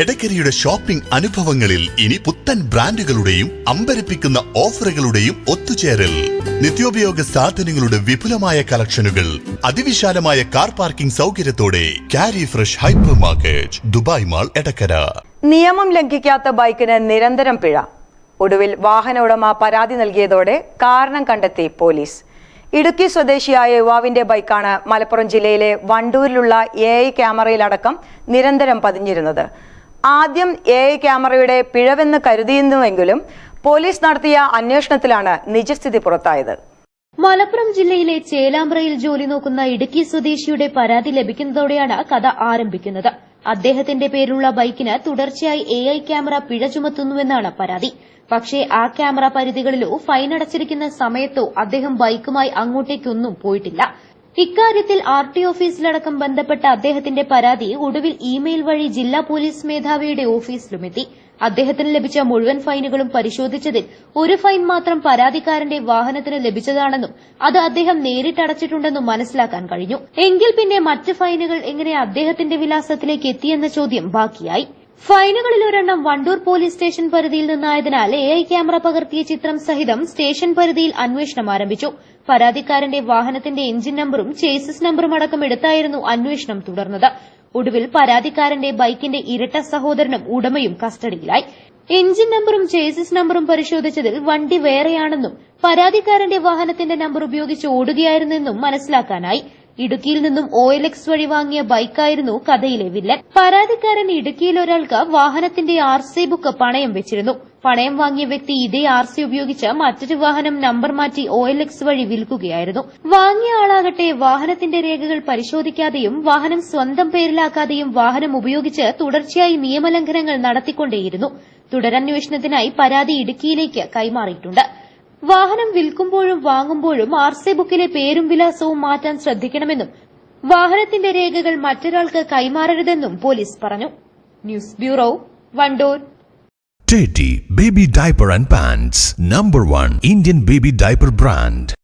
എടക്കരയുടെ shopping അനുഭവങ്ങളിൽ ഇനി പുത്തൻ ബ്രാൻഡുകളുടെയും അമ്പരപ്പിക്കുന്ന ഓഫറുകളുടെയും ഒത്തുചേരൽ. നിത്യോപയോഗ സാധനങ്ങളുടെ വിപുലമായ കളക്ഷനുകൾ അതിവിശാലമായ കാർ പാർക്കിംഗ് സൗകര്യത്തോടെ കാരി fresh hypermarket Dubai mall Edakkara. നിയമം ലംഘിക്കാത്ത ബൈക്കിന് നിരന്തരം പിഴ. ഒടുവിൽ വാഹന ഉടമ പരാതി നൽകിയതോടെ കാരണം കണ്ടെത്തി പോലീസ്. ഇടുക്കി സ്വദേശിയായ യുവാവിന്റെ ബൈക്കാണ് മലപ്പുറം ജില്ലയിലെ വണ്ടൂരിലുള്ള എ ഐ ക്യാമറയിലടക്കം നിരന്തരം പതിഞ്ഞിരുന്നത്. ആദ്യം എ ഐ ക്യാമറയുടെ പിഴവെന്ന് കരുതിയിരുന്നുവെങ്കിലും പോലീസ് നടത്തിയ അന്വേഷണത്തിലാണ് നിജസ്ഥിതി പുറത്തായത്. മലപ്പുറം ജില്ലയിലെ ചേലാമ്പ്രയിൽ ജോലി നോക്കുന്ന ഇടുക്കി സ്വദേശിയുടെ പരാതി ലഭിക്കുന്നതോടെയാണ് കഥ ആരംഭിക്കുന്നത്. അദ്ദേഹത്തിന്റെ പേരിലുള്ള ബൈക്കിന് തുടർച്ചയായി എ ഐ ക്യാമറ പിഴ ചുമത്തുന്നുവെന്നാണ് പരാതി. പക്ഷേ ആ ക്യാമറ പരിധികളിലോ ഫൈൻ അടച്ചിരിക്കുന്ന സമയത്തോ അദ്ദേഹം ബൈക്കുമായി അങ്ങോട്ടേക്കൊന്നും പോയിട്ടില്ല. ഇക്കാര്യത്തിൽ ആർ ടി ഓഫീസിലടക്കം ബന്ധപ്പെട്ട അദ്ദേഹത്തിന്റെ പരാതി ഒടുവിൽ ഇമെയിൽ വഴി ജില്ലാ പോലീസ് മേധാവിയുടെ ഓഫീസിലുമെത്തി. അദ്ദേഹത്തിന് ലഭിച്ച മുഴുവൻ ഫൈനുകളും പരിശോധിച്ചതിൽ ഒരു ഫൈൻ മാത്രം പരാതിക്കാരന്റെ വാഹനത്തിന് ലഭിച്ചതാണെന്നും അത് അദ്ദേഹം നേരിട്ടടച്ചിട്ടുണ്ടെന്നും മനസ്സിലാക്കാൻ കഴിഞ്ഞു. എങ്കിൽ പിന്നെ മറ്റ് ഫൈനുകൾ എങ്ങനെ അദ്ദേഹത്തിന്റെ വിലാസത്തിലേക്ക് എത്തിയെന്ന ചോദ്യം ബാക്കിയായി. ഫൈനുകളിൽ ഒരെണ്ണം വണ്ടൂർ പോലീസ് സ്റ്റേഷൻ പരിധിയിൽ നിന്നായതിനാൽ എ ഐ ക്യാമറ പകർത്തിയ ചിത്രം സഹിതം സ്റ്റേഷൻ പരിധിയിൽ അന്വേഷണം ആരംഭിച്ചു. പരാതിക്കാരന്റെ വാഹനത്തിന്റെ എഞ്ചിൻ നമ്പറും ചേസിസ് നമ്പറും അടക്കം എടുത്തായിരുന്നു അന്വേഷണം തുടർന്നത്. ഒടുവിൽ പരാതിക്കാരന്റെ ബൈക്കിന്റെ ഇരട്ട സഹോദരനും ഉടമയും കസ്റ്റഡിയിലായി. എഞ്ചിൻ നമ്പറും ചേസിസ് നമ്പറും പരിശോധിച്ചതിൽ വണ്ടി വേറെയാണെന്നും പരാതിക്കാരന്റെ വാഹനത്തിന്റെ നമ്പർ ഉപയോഗിച്ച് ഓടുകയായിരുന്നെന്നും മനസ്സിലാക്കാനായി. ഇടുക്കിയിൽ നിന്നും ഒ എൽ എക്സ് വഴി വാങ്ങിയ ബൈക്കായിരുന്നു കഥയിലെ വില്ലൻ. പരാതിക്കാരൻ ഇടുക്കിയിൽ ഒരാൾക്ക് വാഹനത്തിന്റെ ആർ സി ബുക്ക് പണയം വെച്ചിരുന്നു. പണയം വാങ്ങിയ വ്യക്തി ഇതേ ആർ സി ഉപയോഗിച്ച് മറ്റൊരു വാഹനം നമ്പർ മാറ്റി ഒ എൽ എക്സ് വഴി വിൽക്കുകയായിരുന്നു. വാങ്ങിയ ആളാകട്ടെ വാഹനത്തിന്റെ രേഖകൾ പരിശോധിക്കാതെയും വാഹനം സ്വന്തം പേരിലാക്കാതെയും വാഹനം ഉപയോഗിച്ച് തുടർച്ചയായി നിയമലംഘനങ്ങൾ നടത്തിക്കൊണ്ടേയിരുന്നു. തുടരന്വേഷണത്തിനായി പരാതി ഇടുക്കിയിലേക്ക് കൈമാറിയിട്ടുണ്ട്. വാഹനം വിൽക്കുമ്പോഴും വാങ്ങുമ്പോഴും ആർ സി ബുക്കിലെ പേരും വിലാസവും മാറ്റാൻ ശ്രദ്ധിക്കണമെന്നും വാഹനത്തിന്റെ രേഖകൾ മറ്റൊരാൾക്ക് കൈമാറരുതെന്നും പോലീസ് പറഞ്ഞു news bureau Wandoor Teddy Baby Diaper and Pants, number one Indian baby diaper brand.